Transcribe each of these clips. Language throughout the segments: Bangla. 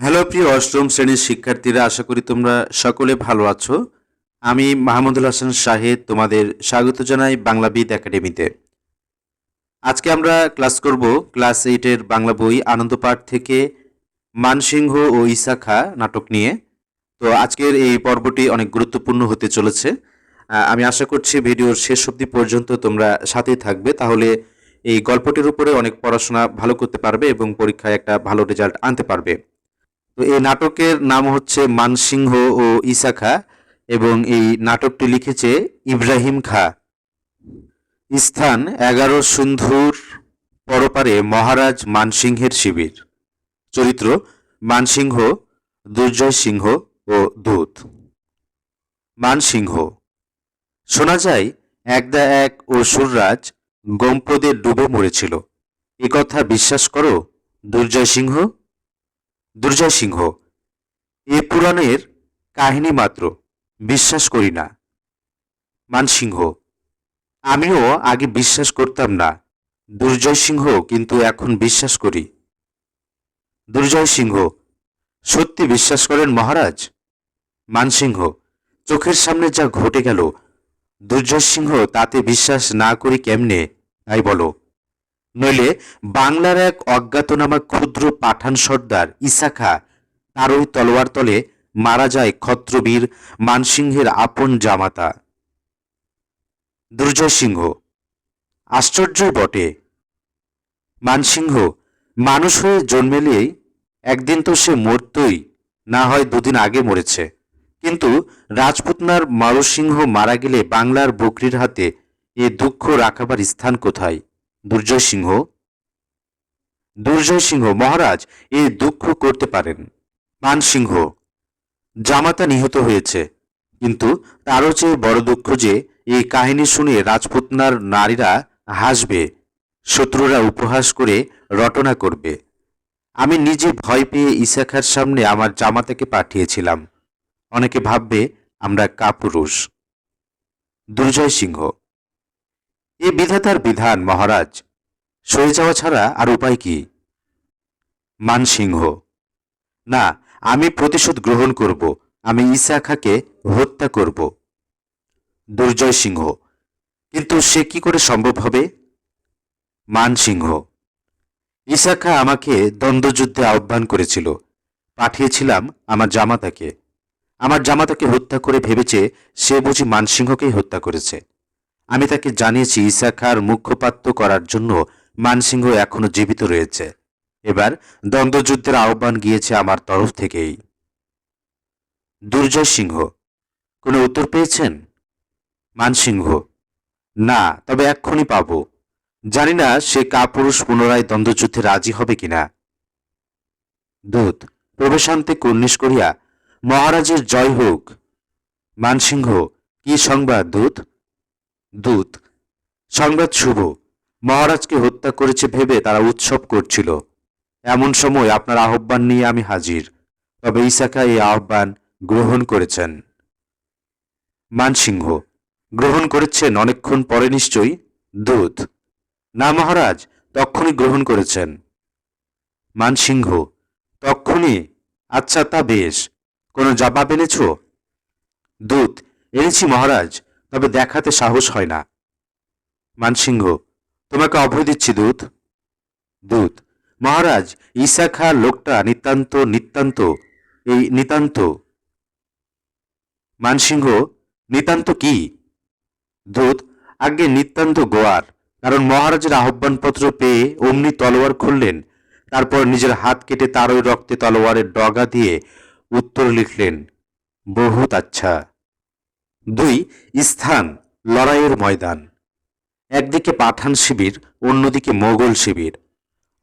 হ্যালো প্রিয় অষ্টম শ্রেণির শিক্ষার্থীরা, আশা করি তোমরা সকলে ভালো আছো। আমি মাহমুদুল হাসান শাহেদ তোমাদের স্বাগত জানাই বাংলাবিদ একাডেমিতে। আজকে আমরা ক্লাস করব ক্লাস এইটের বাংলা বই আনন্দপাঠ থেকে মানসিংহ ও ইসাখা নাটক নিয়ে। তো আজকের এই পর্বটি অনেক গুরুত্বপূর্ণ হতে চলেছে। আমি আশা করছি ভিডিওর শেষ অবধি পর্যন্ত তোমরা সাথেই থাকবে। তাহলে এই গল্পটির উপরে অনেক পড়াশোনা ভালো করতে পারবে এবং পরীক্ষায় একটা ভালো রেজাল্ট আনতে পারবে। তো এই নাটকের নাম হচ্ছে মানসিংহ ও ইসাখা এবং এই নাটকটি লিখেছে ইব্রাহিম খা। স্থান এগারো সিন্ধুর পরপারে মহারাজ মানসিংহের শিবির। চরিত্র মানসিংহ, দুর্জয় সিংহ ও দূত। মানসিংহ। শোনা যায়, একদা এক অসুররাজ গম্পদে ডুবে মরেছিল। এ কথা বিশ্বাস করো, দুর্জয় সিংহ? দুর্জয় সিংহ। এ পুরাণের কাহিনী মাত্র, বিশ্বাস করি না। মানসিংহ আমিও আগে বিশ্বাস করতাম না। দুর্জয় সিংহ কিন্তু এখন বিশ্বাস করি। দুর্জয় সিংহ, সত্যি বিশ্বাস করেন মহারাজ? মানসিংহ চোখের সামনে যা ঘটে গেল, দুর্জয় সিংহ তাতে বিশ্বাস না করি কেমনে? তাই বলো। নইলে বাংলার এক অজ্ঞাতনামা ক্ষুদ্র পাঠান সর্দার ইসাখা তার ওই তলোয়ার তলে মারা যায় ক্ষত্রবীর মানসিংহের আপন জামাতা। দুর্জয় সিংহ, আশ্চর্যই বটে। মানসিংহ, মানুষ হয়ে জন্মেলেই একদিন তো সে মরতই, না হয় দুদিন আগে মরেছে। কিন্তু রাজপুতনার মারসিংহ মারা গেলে বাংলার বকরির হাতে এ দুঃখ রাখাবার স্থান কোথায়? দুর্জয় সিংহ। দুর্জয় সিংহ, মহারাজ, এ দুঃখ করতে পারেন। মান সিংহ, জামাতা নিহত হয়েছে। কিন্তু তারও চেয়ে বড় দুঃখ যে, এই কাহিনী শুনে রাজপুতনার নারীরা হাসবে, শত্রুরা উপহাস করে রটনা করবে। আমি নিজে ভয় পেয়ে ইসাখার সামনে আমার জামাতাকে পাঠিয়েছিলাম। অনেকে ভাববে, আমরা কাপুরুষ। দুর্জয় সিংহ এ বিধাতার বিধান, মহারাজ। সরে যাওয়া ছাড়া আর উপায় কি? মানসিংহ। না, আমি প্রতিশোধ গ্রহণ করব। আমি ইসাখাকে হত্যা করব। দুর্জয় সিংহ। কিন্তু সে কি করে সম্ভব হবে? মানসিংহ। ইসাখা আমাকে দ্বন্দ্বযুদ্ধে আহ্বান করেছিল। পাঠিয়েছিলাম আমার জামাতাকে। আমার জামাতাকে হত্যা করে ভেবেছে সে বুঝি মানসিংহকেই হত্যা করেছে। আমি তাকে জানিয়েছি ইসাখার মুখপাত্র করার জন্য মানসিংহ এখনও জীবিত রয়েছে। এবার দ্বন্দ্বযুদ্ধের আহ্বান গিয়েছে আমার তরফ থেকেই। দুর্জয় সিংহ, কোনো উত্তর পেয়েছেন? মানসিংহ, না, তবে এক্ষুনি পাব। জানি না সে কাপুরুষ পুনরায় দ্বন্দ্বযুদ্ধে রাজি হবে কিনা। দূত, প্রবেশান্তে কর্নিশ করিয়া, মহারাজের জয় হোক। মানসিংহ, কি সংবাদ দূত? দূত, সংবাদ শুভ। মহারাজকে হত্যা করেছে ভেবে তারা উৎসব করছিল। এমন সময় আপনার আহ্বান নিয়ে আমি হাজির। তবে ইসাকা এই আহ্বান গ্রহণ করেছেন। মানসিংহ, গ্রহণ করেছেন অনেকক্ষণ পরে নিশ্চয়ই? দূত, না মহারাজ, তক্ষুনি গ্রহণ করেছেন। মানসিংহ, তক্ষুনি? আচ্ছা তা বেশ। কোনো জবাব এনেছ? দূত, এনেছি মহারাজ। তবে দেখাতে সাহস হয় না। মানসিংহ, তোমাকে অভয় দিচ্ছি, দূত। দূত, মহারাজ ঈশা খা লোকটা নিতান্ত নিতান্ত, এই নিতান্ত। মানসিংহ, নিতান্ত কি? দূত, আগে নিতান্ত গোয়ার, কারণ মহারাজের আহ্বানপত্র পেয়ে অমনি তলোয়ার খুললেন, তারপর নিজের হাত কেটে তার ওই রক্তে তলোয়ারের ডগা দিয়ে উত্তর লিখলেন, বহুত আচ্ছা। দুই, স্থান, লড়াইয়ের ময়দান। একদিকে পাঠান শিবির, অন্যদিকে মোগল শিবির।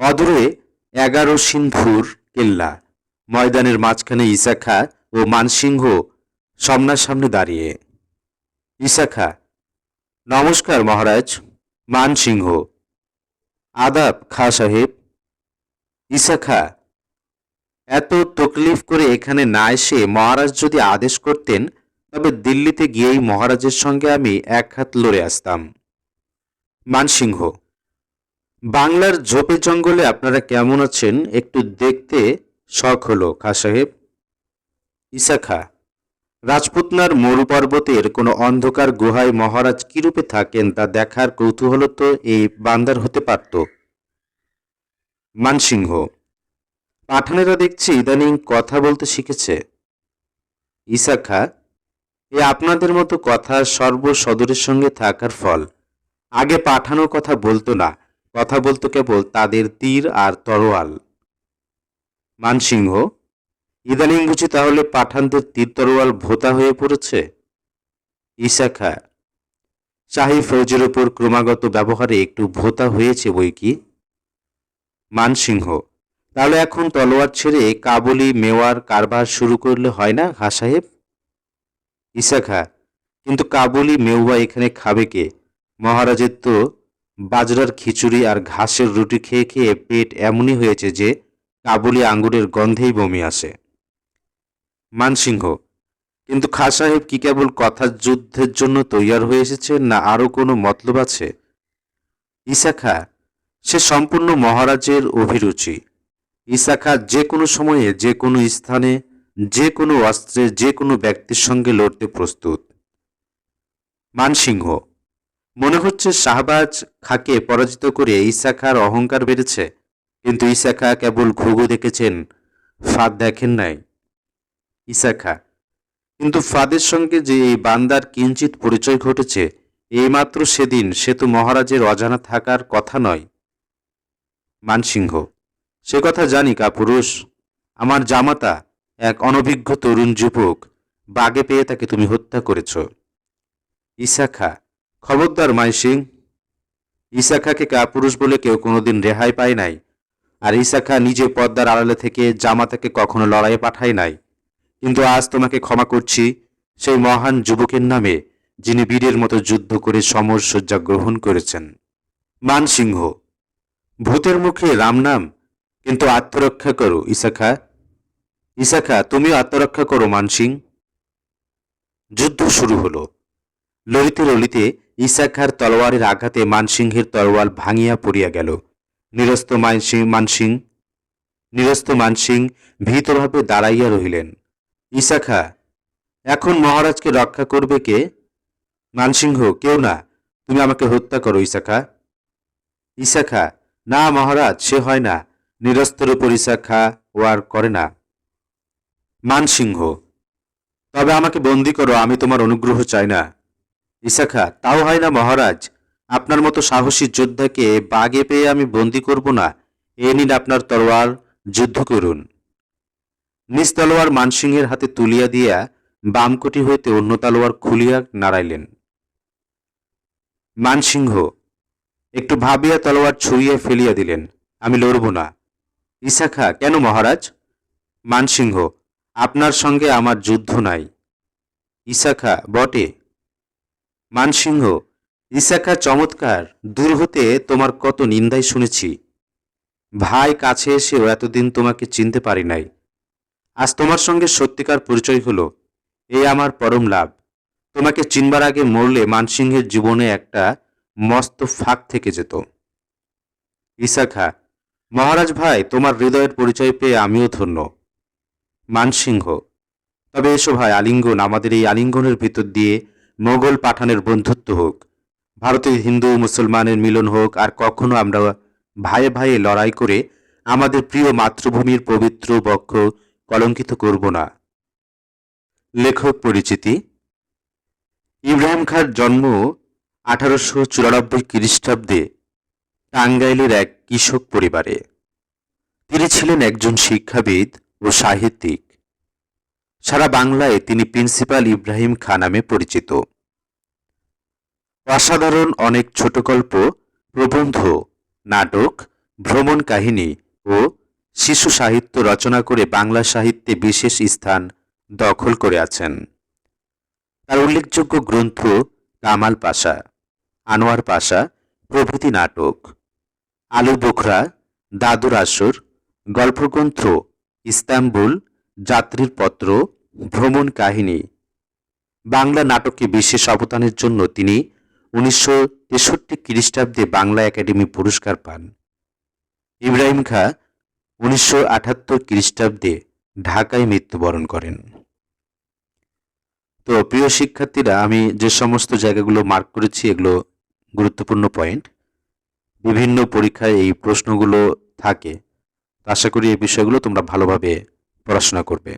অদূরে এগারো সিন্ধুর কেল্লা। ময়দানের মাঝখানে ইসাখা ও মানসিংহ সামনাসামনি দাঁড়িয়ে। ইসাখা, নমস্কার মহারাজ, মানসিংহ। আদাব, খা সাহেব। ইসাখা, এত তকলিফ করে এখানে না এসে মহারাজ যদি আদেশ করতেন তবে দিল্লিতে গিয়েই মহারাজের সঙ্গে আমি এক হাত লড়ে আসতাম। মানসিংহ, বাংলার ঝোপে জঙ্গলে আপনারা কেমন আছেন? একটু দেখতে শখ হলো, খা সাহেব। ঈসা খা রাজপুতনার মরু পর্বতের কোনো অন্ধকার গুহায় মহারাজ কিরূপে থাকেন তা দেখার কৌতূহল তো এই বান্দার হতে পারত। মানসিংহ, পাঠানেরা দেখছি ইদানিং কথা বলতে শিখেছে। ঈসা খা এ আপনাদের মতো কথা সর্বসদরের সঙ্গে থাকার ফল। আগে পাঠানো কথা বলতো না, কথা বলতো কেবল তাদের তীর আর তরোয়াল। মানসিংহ, ইদানিং বুঝি তাহলে পাঠানদের তীর তরোয়াল ভোতা হয়ে পড়েছে? ঈসা খা শাহী ফৌজের ওপর ক্রমাগত ব্যবহারে একটু ভোতা হয়েছে বই কি? মানসিংহ, তাহলে এখন তলোয়ার ছেড়ে কাবুলি মেওয়ার কারবার শুরু করলে হয় না হা সাহেব ঈসা খা কিন্তু কাবুলি মেউবা এখানে খাবে কে? মহারাজের তো বাজরার খিচুড়ি আর ঘাসের রুটি খেয়ে খেয়ে পেট এমনই হয়েছে যে কাবুলি আঙ্গুরের গন্ধেই বমি আসে। মানসিংহ, কিন্তু খা সাহেব কি কেবল কথা যুদ্ধের জন্য তৈয়ার হয়ে এসেছে না আরও কোনো মতলব আছে? ঈসা খা সে সম্পূর্ণ মহারাজের অভিরুচি। ঈসা খা যে কোনো সময়ে যে কোনো স্থানে যে কোনো অস্ত্রে যে কোনো ব্যক্তির সঙ্গে লড়তে প্রস্তুত। মানসিংহ, মনে হচ্ছে শাহবাজ খাকে পরাজিত করে ঈসা খার অহংকার বেড়েছে, কিন্তু ঈসা খা কেবল ঘুঘু দেখেছেন, ফাঁদ দেখেন নাই। ঈসা খা কিন্তু ফাদের সঙ্গে যে এই বান্দার কিঞ্চিত পরিচয় ঘটেছে, এইমাত্র সেদিন সে তো মহারাজের অজানা থাকার কথা নয়। মানসিংহ, সে কথা জানি কাপুরুষ, আমার জামাতা এক অনভিজ্ঞ তরুণ যুবক বাগে পেয়ে তাকে তুমি হত্যা করেছ। ঈসা খা খবরদার মাইসিং ঈসা খাকে কাপুরুষ বলে কেউ কোনোদিন রেহাই পায় নাই। আর ঈসা খা নিজে পদ্মার আড়ালে থেকে জামাতাকে কখনো লড়াইয়ে পাঠায় নাই। কিন্তু আজ তোমাকে ক্ষমা করছি, সেই মহান যুবকের নামে, যিনি বীরের মতো যুদ্ধ করে সমর শয্যা গ্রহণ করেছেন। মানসিংহ, ভূতের মুখে রাম নাম, কিন্তু আত্মরক্ষা করো ইসাখা। ইসাখা তুমি আত্মরক্ষা করো, মানসিং। যুদ্ধ শুরু হলো। ললিতে ললিতে ইসাখার তলোয়ারের আঘাতে মানসিংহের তরোয়াল ভাঙিয়া পড়িয়া গেল। নিরস্ত মানসিং মানসিং, নিরস্ত মানসিং ভীতভাবে দাঁড়াইয়া রহিলেন। ইসাখা এখন মহারাজকে রক্ষা করবে কে? মানসিংহ, কেউ না। তুমি আমাকে হত্যা করো ইসাখা ইসাখা না মহারাজ, সে হয় না। নিরস্তর উপর ইসাখা ও আর করে না। মানসিংহ। তবে আমাকে বন্দি করো, আমি তোমার অনুগ্রহ চাই না। ইসাখা, তাও হয় না মহারাজ? আপনার মতো সাহসী যোদ্ধাকে বাগে পেয়ে আমি বন্দি করব না। এ নিন আপনার তরোয়ার যুদ্ধ করুন। নিজ তলোয়ার মানসিংহের হাতে তুলিয়া দিয়া বামকটি হইতে অন্য তলোয়ার খুলিয়া নাড়াইলেন। মানসিংহ, একটু ভাবিয়া তলোয়ার ছুঁড়িয়া ফেলিয়া দিলেন, আমি লড়ব না। ইসাখা, কেন মহারাজ? মানসিংহ আপনার সঙ্গে আমার যুদ্ধ নাই। ইসাখা বটে। মানসিংহ, ইসাখা চমৎকার, দূর হতে তোমার কত নিন্দাই শুনেছি। ভাই কাছে এসেও এতদিন তোমাকে চিনতে পারি নাই। আজ তোমার সঙ্গে সত্যিকার পরিচয় হলো এই আমার পরম লাভ। তোমাকে চিনবার আগে মরলে মানসিংহের জীবনে একটা মস্ত ফাঁক থেকে যেত। ইসাখা, মহারাজ ভাই, তোমার হৃদয়ের পরিচয় পেয়ে আমিও ধন্য। মানসিংহ। তবে এসো ভাই, আলিঙ্গন, আমাদের এই আলিঙ্গনের ভিতর দিয়ে মোগল পাঠানের বন্ধুত্ব হোক। ভারতের হিন্দু, মুসলমানের মিলন হোক, আর কখনো আমরা ভাইয়ে ভাইয়ে লড়াই করে আমাদের প্রিয় মাতৃভূমির পবিত্র বক্ষ কলঙ্কিত করব না। লেখক পরিচিতি, ইব্রাহিম খাঁর জন্ম আঠারোশো চুরানব্বই খ্রিস্টাব্দে টাঙ্গাইলের এক কৃষক পরিবারে। তিনি ছিলেন একজন শিক্ষাবিদ ও সাহিত্যিক। সারা বাংলায় তিনি প্রিন্সিপাল ইব্রাহিম খা নামে পরিচিত। অসাধারণ অনেক ছোট গল্প প্রবন্ধ, নাটক, ভ্রমণ কাহিনী ও শিশু সাহিত্য রচনা করে বাংলা সাহিত্যে বিশেষ স্থান দখল করে আছেন। তার উল্লেখযোগ্য গ্রন্থ কামাল পাশা, আনোয়ার পাশা, প্রভৃতি নাটক। আলু বোখরা, দাদুর আসর, গল্পগ্রন্থ ইস্তাম্বুল যাত্রীর পত্র, ভ্রমণ কাহিনী। বাংলা নাটকে বিশেষ অবদানের জন্য তিনি উনিশশো তেষট্টি খ্রিস্টাব্দে বাংলা একাডেমি পুরস্কার পান। ইব্রাহিম খা উনিশশো আটাত্তর খ্রিস্টাব্দে ঢাকায় মৃত্যুবরণ করেন। তো প্রিয় শিক্ষার্থীরা, আমি যে সমস্ত জায়গাগুলো মার্ক করেছি, এগুলো গুরুত্বপূর্ণ পয়েন্ট বিভিন্ন পরীক্ষায় এই প্রশ্নগুলো থাকে। আশা করি এই বিষয়গুলো তোমরা ভালোভাবে পড়াশোনা করবে।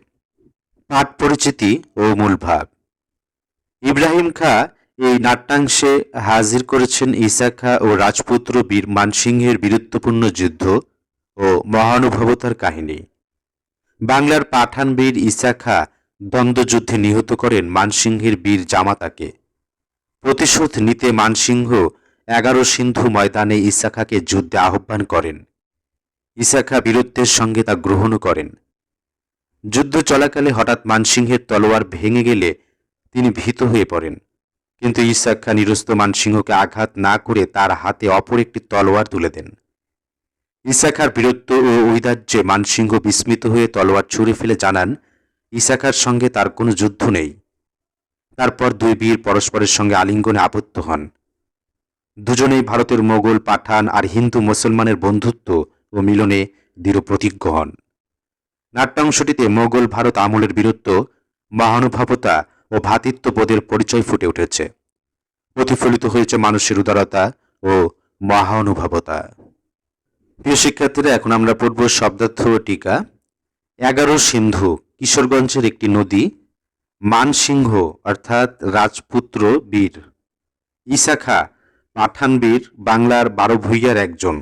পাঠ পরিচিতি ও মূল ভাব। ইব্রাহিম খা এই নাট্যাংশে হাজির করেছেন ঈসা খা ও রাজপুত্র বীর মানসিংহের বীরত্বপূর্ণ যুদ্ধ ও মহানুভবতার কাহিনী। বাংলার পাঠান বীর ঈসা খা দ্বন্দ্বযুদ্ধে নিহত করেন মানসিংহের বীর জামাতাকে। প্রতিশোধ নিতে মানসিংহ এগারো সিন্ধু ময়দানে ইসাখাকে যুদ্ধে আহ্বান করেন। ইসাখা বীরত্বের সঙ্গে তা গ্রহণও করেন। যুদ্ধ চলাকালে হঠাৎ মানসিংহের তলোয়ার ভেঙে গেলে তিনি ভীত হয়ে পড়েন। কিন্তু ইসাক্ষা নিরস্ত মানসিংহকে আঘাত না করে তার হাতে অপর একটি তলোয়ার তুলে দেন। ইসাখার বীরত্ব ও ঐদার্যে মানসিংহ বিস্মিত হয়ে তলোয়ার ছুঁড়ে ফেলে জানান, ইসাখার সঙ্গে তার কোনো যুদ্ধ নেই। তারপর দুই বীর পরস্পরের সঙ্গে আলিঙ্গনে আবদ্ধ হন। দুজনেই ভারতের মোগল, পাঠান আর হিন্দু মুসলমানের বন্ধুত্ব ও মিলনে দৃঢ় প্রতিজ্ঞ হন। নাট্যাংশটিতে মোগল ভারত আমলের বীরত্ব, মহানুভবতা ও ভ্রাতৃত্ববোধের পরিচয় ফুটে উঠেছে। প্রতিফলিত হয়েছে মানুষের উদারতা ও মহানুভবতা। প্রিয় শিক্ষার্থীরা, এখন আমরা পড়ব শব্দার্থ টিকা। এগারো সিন্ধু, কিশোরগঞ্জের একটি নদী, মানসিংহ, অর্থাৎ রাজপুত্র বীর। ইসাখা পাঠান বীর বাংলার বারো ভূইয়ার একজন।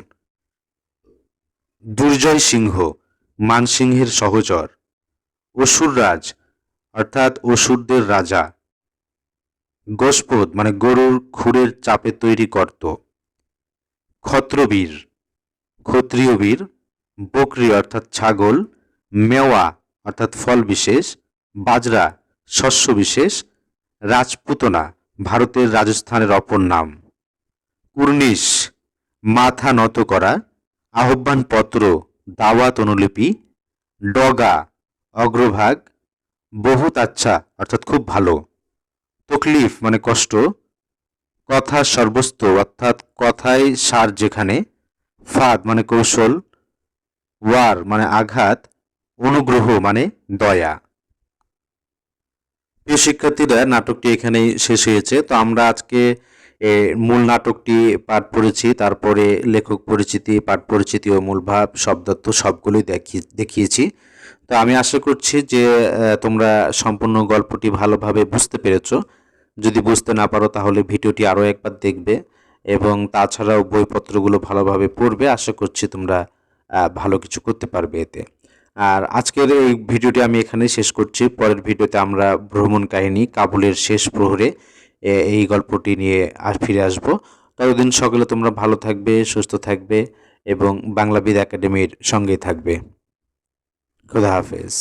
দুর্জয় সিংহ, মানসিংহের সহচর। অসুররাজ অর্থাৎ অসুরদের রাজা। গোষ্পদ মানে গরুর খুরের চাপে তৈরি করত। ক্ষত্রবীর, ক্ষত্রিয় বীর, বকরি, অর্থাৎ ছাগল। মেওয়া, অর্থাৎ ফল বিশেষ। বাজরা, শস্য বিশেষ। রাজপুতনা, ভারতের রাজস্থানের অপর নাম। কুর্নিশ, মাথা নত করা। আহ্বানপত্র, দাওয়াত অনুলিপি, ডগা, অগ্রভাগ বহুত আচ্ছা অর্থাৎ খুব ভালো। তকলিফ মানে কষ্ট, কথা সর্বস্ত, অর্থাৎ কথায় সার যেখানে, ফাদ মানে কৌশল, ওয়ার মানে আঘাত, অনুগ্রহ মানে দয়া। প্রিয় শিক্ষার্থীরা, নাটকটি এখানেই শেষ হয়েছে। তো আমরা আজকে মূল নাটকটি পাঠ পড়েছি, তারপরে লেখক পরিচিতি, পাঠ পরিচিতি ও মূল ভাব শব্দার্থ সবগুলোই দেখি, দেখিয়েছি। তো আমি আশা করছি যে তোমরা সম্পূর্ণ গল্পটি ভালোভাবে বুঝতে পেরেছ। যদি বুঝতে না পারো, তাহলে ভিডিওটি আরও একবার দেখবে এবং তাছাড়াও বইপত্রগুলো ভালোভাবে পড়বে। আশা করছি তোমরা ভালো কিছু করতে পারবে এতে। আর আজকের এই ভিডিওটি আমি এখানে শেষ করছি। পরের ভিডিওতে আমরা ভ্রমণ কাহিনী, কাবুলের শেষ প্রহরে এই গল্পটি নিয়ে ফিরে আসব। ততদিন সকলে তোমরা ভালো থাকবে, সুস্থ থাকবে এবং বাংলাবিদ একাডেমির সঙ্গে থাকবে। খুদা হাফেজ।